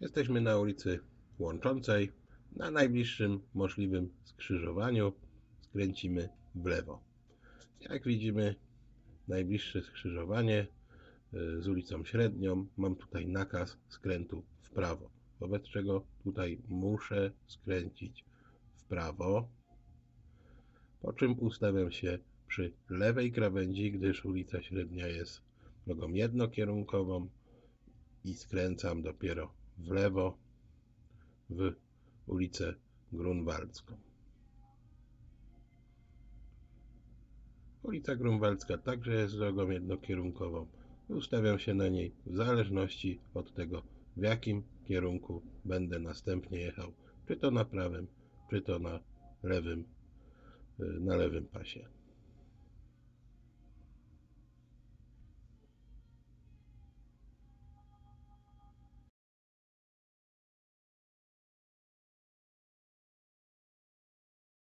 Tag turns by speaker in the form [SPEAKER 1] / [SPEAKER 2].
[SPEAKER 1] Jesteśmy na ulicy łączącej. Na najbliższym możliwym skrzyżowaniu skręcimy w lewo. Jak widzimy, najbliższe skrzyżowanie y, z ulicą Średnią. Mam tutaj nakaz skrętu w prawo. Wobec czego tutaj muszę skręcić w prawo. Po czym ustawiam się przy lewej krawędzi, gdyż ulica Średnia jest drogą jednokierunkową i skręcam dopiero w lewo w ulicę Grunwaldzką. Ulica Grunwaldzka także jest drogą jednokierunkową. Ustawiam się na niej w zależności od tego, w jakim kierunku będę następnie jechał, czy to na prawym, czy to na lewym, y, na lewym pasie.